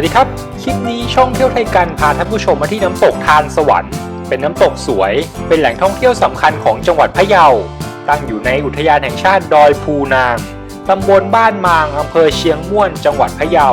วัสดีครับ คลิปนี้ช่องเที่ยวไทยกันพาท่านผู้ชมมาที่น้ำตกทานสวรรค์ เป็นน้ำตกสวย เป็นแหล่งท่องเที่ยวสำคัญของจังหวัดพะเยา ตั้งอยู่ในอุทยานแห่งชาติดอยภูนางตำบลบ้านมางอำเภอเชียงม่วน จังหวัดพะเยา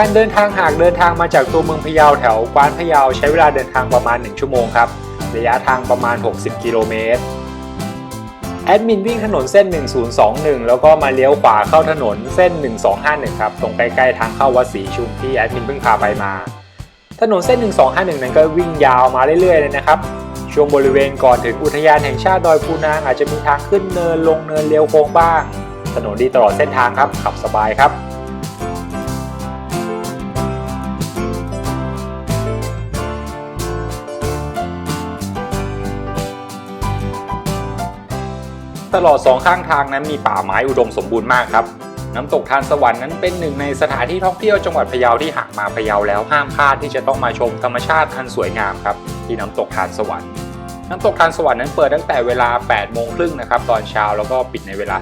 การเดินทางหากเดินทางมาจากตัวเมืองพะเยาแถวกวานพะเยาใช้เวลาเดินทางประมาณ 1 ชั่วโมงครับ ระยะทางประมาณ 60 กิโลเมตร แอดมินวิ่งถนนเส้น 1021 แล้วก็มาเลี้ยวขวาเข้าถนนเส้น 1251 ครับ ตรงใกล้ๆทางเข้าวัดศรีชุมที่แอดมินเพิ่งพาไปมา ถนนเส้น 1251 นั้นก็วิ่งยาวมาเรื่อยๆเลยนะครับช่วงบริเวณก่อนถึงอุทยานแห่งชาติดอยภูนางอาจจะมีทางขึ้นเนินลงเนินเลี้ยวโค้งบ้าง ถนนดีตลอดเส้นทางครับขับสบายครับ ตลอดสองข้างทางนั้นมีป่าไม้อุดมสมบูรณ์มากครับ น้ำตกทานสวรรค์นั้นเป็นหนึ่งในสถานที่ท่องเที่ยวจังหวัดพะเยาที่หากมาพะเยาแล้วห้ามพลาดที่จะต้องมาชมธรรมชาติอันสวยงามครับที่น้ำตกทานสวรรค์น้ำตกทานสวรรค์นั้นเปิดตั้งแต่เวลา 8 โมงครึ่งนะครับตอนเช้าแล้วก็ปิดในเวลา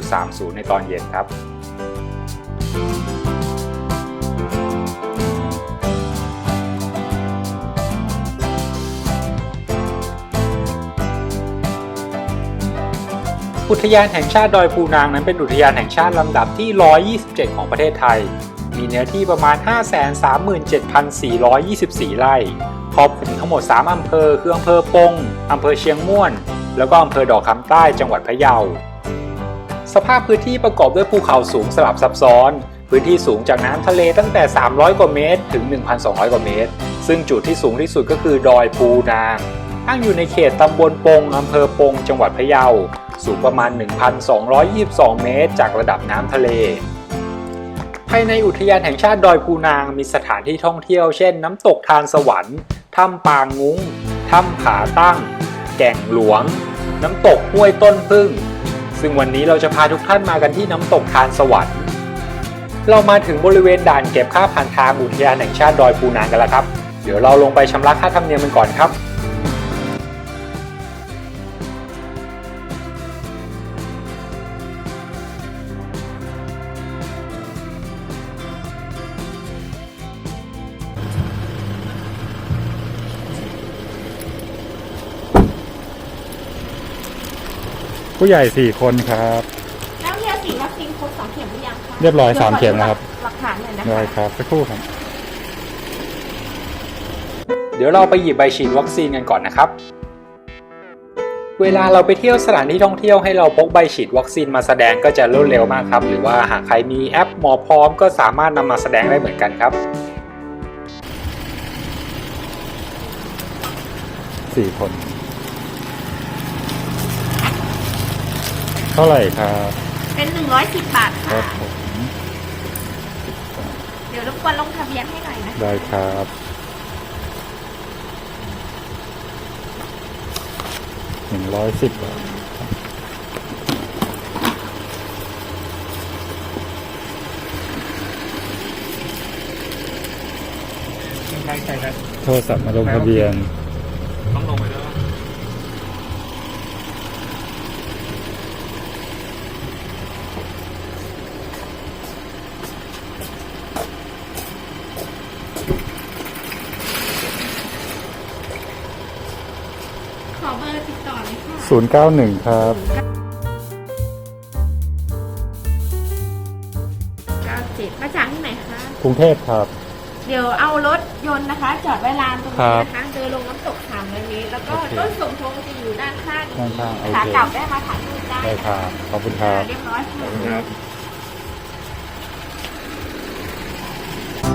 16.30 ในตอนเย็นครับ อุทยานแห่งชาติดอยภูนางนั้นเป็นอุทยานแห่งชาติลำดับที่ 127 ของประเทศไทย มีเนื้อที่ประมาณ 537,424 ไร่ ครอบคลุมทั้งหมด 3 อำเภอ คืออำเภอปงอำเภอเชียงม่วน แล้วก็อำเภอดอกคำใต้จังหวัดพะเยา สภาพพื้นที่ประกอบด้วยภูเขาสูงสลับซับซ้อน พื้นที่สูงจากน้ำทะเลตั้งแต่ 300 กว่าเมตร ถึง 1,200 กว่าเมตร ซึ่งจุดที่สูงที่สุดก็คือดอยภูนาง ตั้งอยู่ในเขตตำบลปงอำเภอปง จังหวัดพะเยา สูงประมาณ 1,222 เมตร จากระดับน้ำทะเล ภายในอุทยานแห่งชาติดอยภูนางมีสถานที่ท่องเที่ยวเช่น น้ำตกทานสวรรค์ถ้ำปางงุ้งถ้ำผาตั้ง แก่งหลวง น้ำตกห้วยต้นพึ่ง ซึ่งวันนี้เราจะพาทุกท่านมากันที่น้ำตกทานสวรรค์ เรามาถึงบริเวณด่านเก็บค่าผ่านทางอุทยานแห่งชาติดอยภูนางกันแล้วครับ เดี๋ยวเราลงไปชำระค่าธรรมเนียมกันก่อนครับ ผู้ใหญ่สี่คนครับแล้วเฮียฉีดวัคซีนครบสองเข็มหรือยังคะเรียบร้อยสามเข็มแล้วครับ หลักฐานหน่อยนะได้คะ ครับสักครู่ครับ เดี๋ยวเราไปหยิบใบฉีดวัคซีนกันก่อนนะครับ เวลาเราไปเที่ยวสถานที่ท่องเที่ยวให้เราพกใบฉีดวัคซีนมาแสดงก็จะรวดเร็วมากครับ หรือว่าหากใครมีแอปหมอพร้อมก็สามารถนำมาแสดงได้เหมือนกันครับ สี่คน ท่าไหร่ครับเป็นหนึ่งร้อยสิบบาทครัค่ะบผมเดี๋ยวรบกวนลงทะเบียนให้หน่อยนะคะได้ครับหนึ่งร้อยสิบบาทใช่ใช่ครับโทรศัพท์มาลงทะเบียน 091 ครับ 97มาจากที่ไหนคะ กรุงเทพครับ เดี๋ยวเอารถยนต์นะคะ จอดไว้ลานตรงนี้นะคะเจอลงน้ำตกสามวันนี้ แล้วก็โอเค ต้นสมพงษ์จะอยู่ด้านข้างข้างขาเกลับได้มาถ่ายรูปได้ได้ครับขอบคุณครับ เรียบร้อยครับ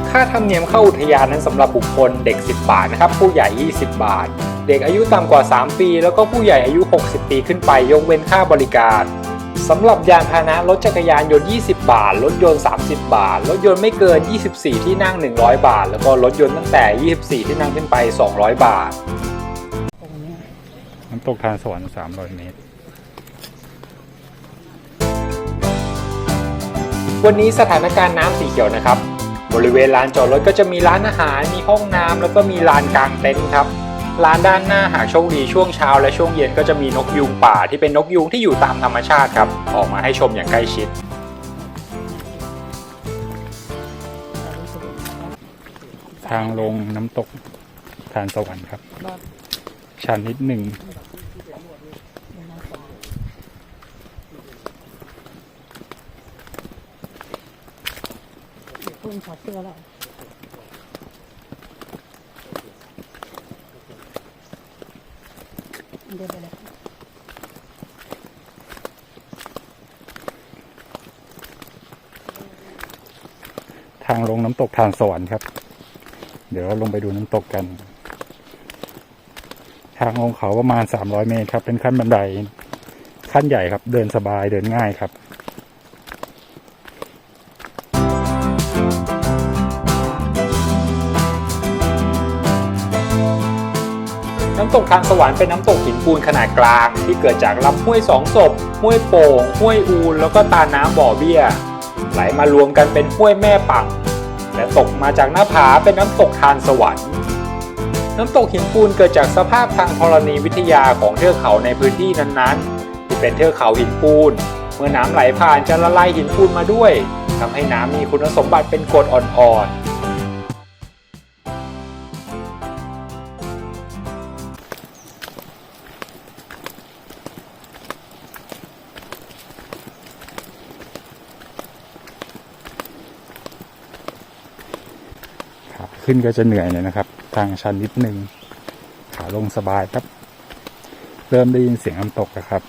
ค่าธรรมเนียมเข้าอุทยานนั้นสำหรับบุคคลเด็ก 10 บาทนะครับ ผู้ใหญ่ 20 บาท เด็กอายุต่ำกว่า 3 ปี แล้วก็ผู้ใหญ่อายุ 60 ปีขึ้นไปยกเว้นค่าบริการสำหรับยานพาหนะรถจักรยานยนต์ 20 บาท รถยนต์ 30 บาท รถยนต์ไม่เกิน 24 ที่นั่ง 100 บาท แล้วก็รถยนต์ตั้งแต่ 24 ที่นั่งขึ้นไป 200 บาท น้ำตกทานสวรรค์300 เมตร วันนี้สถานการณ์น้ำสีเขียวนะครับ บริเวณลานจอดรถก็จะมีร้านอาหาร มีห้องน้ำแล้วก็มีลานกลางเต็นท์ครับ ร้านด้านหน้าหากโชคดีช่วงเช้าและช่วงเย็นก็จะมีนกยูงป่าที่เป็นนกยูงที่อยู่ตามธรรมชาติครับ ออกมาให้ชมอย่างใกล้ชิด ทางลงน้ำตกทานสวรรค์ครับ ชันนิดหนึ่งคุณถอเสื้อแล้วเดินไปเลย ทางลงน้ำตกทางสวรรค์ครับ เดี๋ยวเราลงไปดูน้ำตกกัน ทางลงเขาประมาณสามร้อยเมตรครับ เป็นขั้นบันไดขั้นใหญ่ครับ เดินสบายเดินง่ายครับ ตกทางสวรรค์เป็นน้ำตกหินปูนขนาดกลาง ที่เกิดจากลำห้วยสองศพห้วยโป่งห้วยอูนแล้วก็ตาน้ำบ่อเบี้ย ไหลมารวมกันเป็นห้วยแม่ปังและตกมาจากหน้าผาเป็นน้ำตกทานสวรรค์น้ำตกหินปูนเกิดจากสภาพทางธรณีวิทยาของเทือกเขาในพื้นที่นั้นๆ ที่เป็นเทือกเขาหินปูน เมื่อน้ำไหลผ่านจะละลายหินปูนมาด้วยทำให้น้ำมีคุณสมบัติเป็นกรดอ่อนๆ ขึ้นก็จะเหนื่อยหน่อยนะครับ ทางชันนิดนึง ขาลงสบายครับ เริ่มได้ยินเสียงน้ำตกแล้วครับ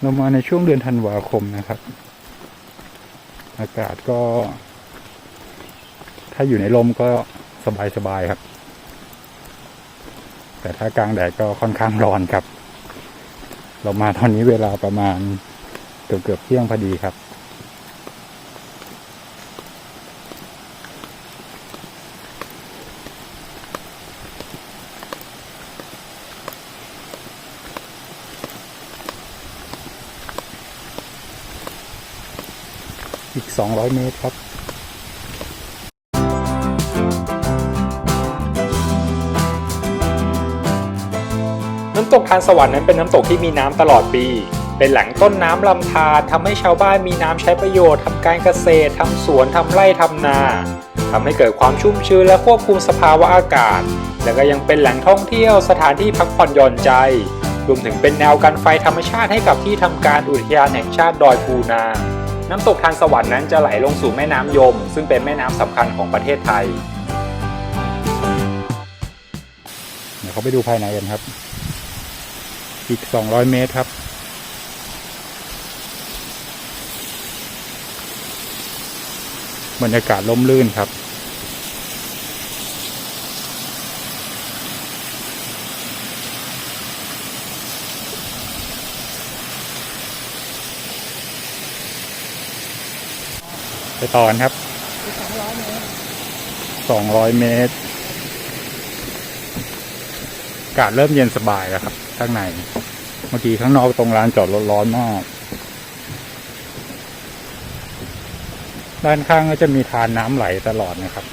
เรามาในช่วงเดือนธันวาคมนะครับ อากาศก็ ถ้าอยู่ในลมก็สบายๆครับ แต่ถ้ากลางแดดก็ค่อนข้างร้อนครับ เรามาตอนนี้เวลาประมาณ กือบเกือบเที่ยงพอดีครับ อีก200เมตรครับน้ำตกทานสวรรค์นั้นเป็นน้ำตกที่มีน้ำตลอดปี เป็นแหล่งต้นน้ำลำธารทำให้ชาวบ้านมีน้ำใช้ประโยชน์ทำการเกษตรทำสวนทำไร่ทำนาทำให้เกิดความชุ่มชื้นและควบคุมสภาวะอากาศ และก็ยังเป็นแหล่งท่องเที่ยวสถานที่พักผ่อนหย่อนใจ รวมถึงเป็นแนวกันไฟธรรมชาติให้กับที่ทำการอุทยานแห่งชาติดอยปูนา น้ำตกทานสวรรค์นั้นจะไหลลงสู่แม่น้ำยม ซึ่งเป็นแม่น้ำสำคัญของประเทศไทย เดี๋ยวเขาไปดูภายในกันครับ อีก 200 เมตรครับ บรรยากาศล่มลื่นครับ ไปต่อกันครับ200เมตร อากาศเริ่มเย็นสบายแล้วครับ ข้างใน เมื่อกี้ข้างนอกตรงร้านจอดรถร้อนมาก ด้านข้างก็จะมีทานน้ำไหลตลอดนะครับ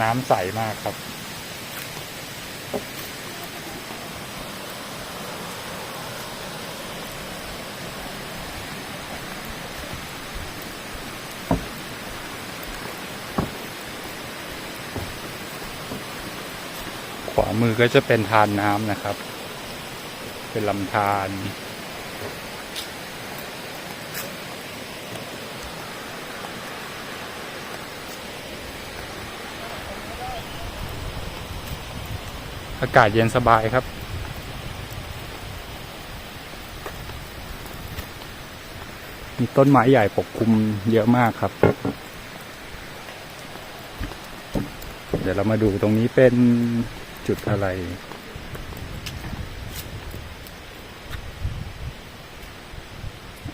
น้ำใสมากครับ ขวามือก็จะเป็นทานน้ำนะครับ เป็นลำธาร อากาศเย็นสบายครับ มีต้นไม้ใหญ่ปกคลุมเยอะมากครับ เดี๋ยวเรามาดูตรงนี้เป็นจุดอะไร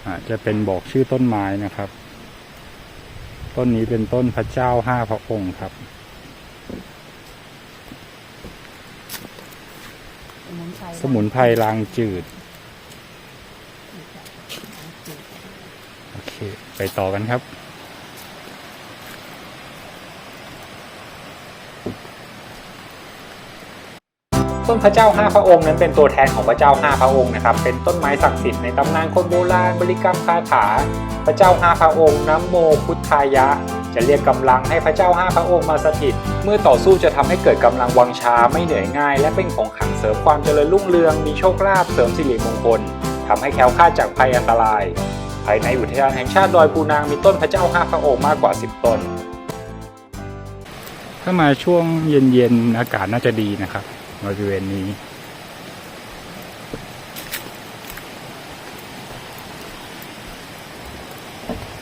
อาจจะเป็นบอกชื่อต้นไม้นะครับ ต้นนี้เป็นต้นพระเจ้าห้าพระองค์ครับ สมุนไพร สมุนไพรลางจืด โอเค ไปต่อกันครับ ต้นพระเจ้าห้าพระองค์นั้นเป็นตัวแทนของพระเจ้าห้าพระองค์นะครับ เป็นต้นไม้ศักดิ์สิทธิ์ในตำนานคนโบราณบริกรรมคาถา พระเจ้าห้าพระองค์น้ำโมพุทธายะ จะเรียกกำลังให้พระเจ้าห้าพระองค์มาสถิต เมื่อต่อสู้จะทำให้เกิดกำลังวังชาไม่เหนื่อยง่าย และเป็นของขังเสริมความเจริญรุ่งเรืองมีโชคลาภเสริมสิริมงคลทำให้แคล้วคลาดจากภัยอันตราย ภายในอุทยานแห่งชาติดอยปูนางมีต้นพระเจ้าห้าพระองค์มากกว่า 10 ต้น ถ้ามาช่วงเย็นๆอากาศน่าจะดีนะครับบริเวณนี้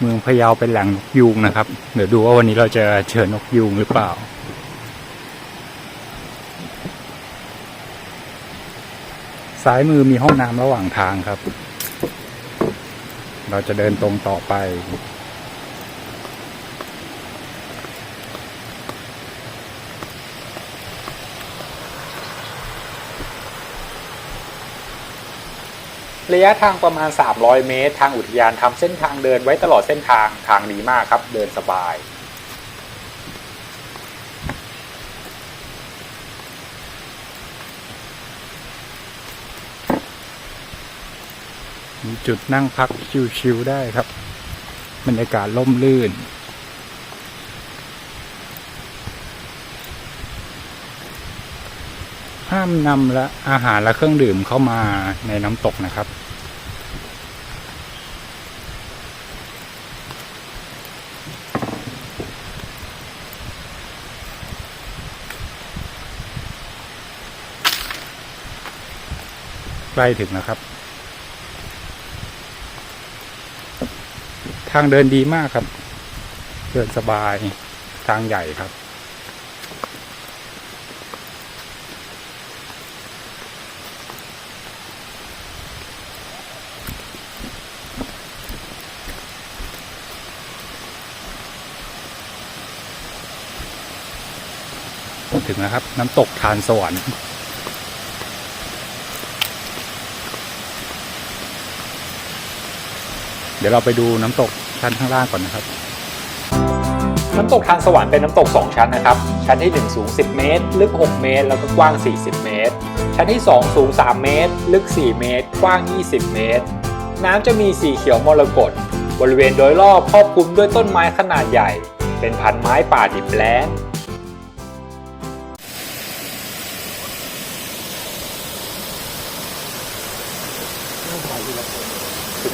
เมืองพะเยาเป็นแหล่งนกยูงนะครับ เดี๋ยวดูว่าวันนี้เราจะเชิญนกยูงหรือเปล่า ซ้ายมือมีห้องน้ำระหว่างทางครับ เราจะเดินตรงต่อไป ระยะทางประมาณ 300 เมตร ทางอุทยานทำเส้นทางเดินไว้ตลอดเส้นทางทางดีมากครับ เดินสบาย มีจุดนั่งพักชิวๆได้ครับ บรรยากาศล่มลื่น ห้ามนำและอาหารและเครื่องดื่มเข้ามาในน้ำตกนะครับ ใกล้ถึงแล้วครับ ทางเดินดีมากครับ เดินสบายทางใหญ่ครับ ถึงแล้วครับ น้ำตกทานสวรรค์เดี๋ยวเราไปดูน้ำตกชั้นข้างล่างก่อนนะครับ น้ำตกทานสวรรค์เป็นน้ำตก 2 ชั้นนะครับ ชั้นที่ 1 สูง 10 เมตร ลึก 6 เมตร แล้วก็กว้าง 40 เมตร ชั้นที่ 2 สูง 3 เมตร ลึก 4 เมตร กว้าง 20 เมตร น้ำจะมีสีเขียวมรกตบริเวณโดยรอบครอบคลุมด้วยต้นไม้ขนาดใหญ่ เป็นพันไม้ป่าดิบแล้ง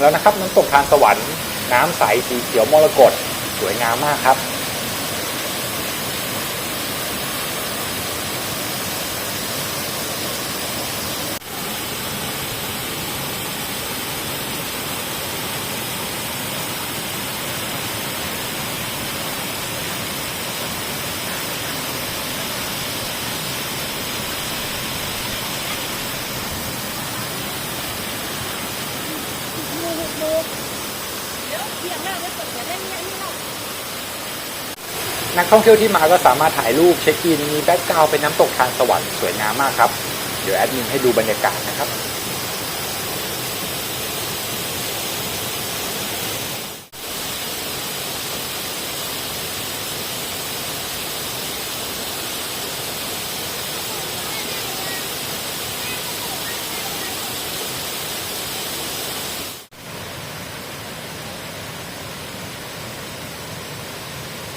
แล้วนะครับน้ำตกทานสวรรค์น้ำใสสีเขียวมรกตสวยงามมากครับ นักท่องเที่ยวที่มาก็สามารถถ่ายรูปเช็คอิน มีแบ็กกราวเป็นน้ำตกทานสวรรค์สวยงามมากครับ เดี๋ยวแอดมินให้ดูบรรยากาศนะครับ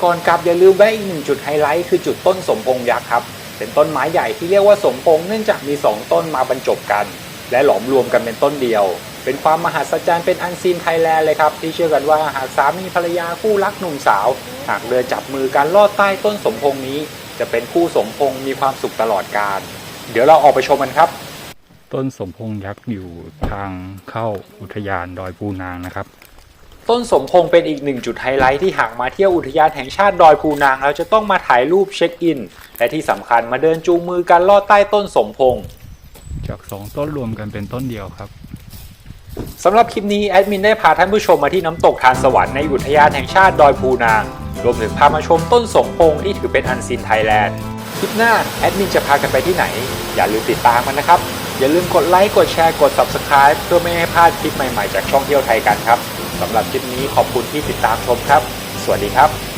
ก่อนกลับอย่าลืมแวะอีกหนึ่งจุดไฮไลท์คือจุดต้นสมพงษ์ยักษ์ครับ เป็นต้นไม้ใหญ่ที่เรียกว่าสมพงษ์เนื่องจากมี 2 ต้นมาบรรจบกัน และหลอมรวมกันเป็นต้นเดียว เป็นความมหัศจรรย์เป็นอันซีนไทยแลนด์เลยครับ ที่เชื่อกันว่าหากสามีภรรยาคู่รักหนุ่มสาว หากเดินจับมือกันลอดใต้ต้นสมพงษ์นี้ จะเป็นคู่สมพงษ์มีความสุขตลอดกาลเดี๋ยวเราออกไปชมกันครับ ต้นสมพงษ์ยักษ์อยู่ทางเข้าอุทยานดอยปูนางนะครับ ต้นสมพงษ์เป็นอีกหนึ่งจุดไฮไลท์ที่หากมาเที่ยวอุทยานแห่งชาติดอยภูนางแล้วจะต้องมาถ่ายรูปเช็คอิน และที่สำคัญมาเดินจูงมือกันลอดใต้ต้นสมพงษ์จากสองต้นรวมกันเป็นต้นเดียวครับสำหรับคลิปนี้แอดมินได้พาท่านผู้ชมมาที่น้ำตกทานสวรรค์ในอุทยานแห่งชาติดอยภูนางรวมถึงพามาชมต้นสมพงษ์ที่ถือเป็นอันซีนไทยแลนด์คลิปหน้าแอดมินจะพากันไปที่ไหน อย่าลืมติดตามมันนะครับ อย่าลืมกดไลค์กดแชร์กด Subscribe เพื่อไม่ให้พลาดคลิปใหม่ๆ จากช่องเที่ยวไทยกันครับ สำหรับคลิปนี้ขอบคุณที่ติดตามชมครับ สวัสดีครับ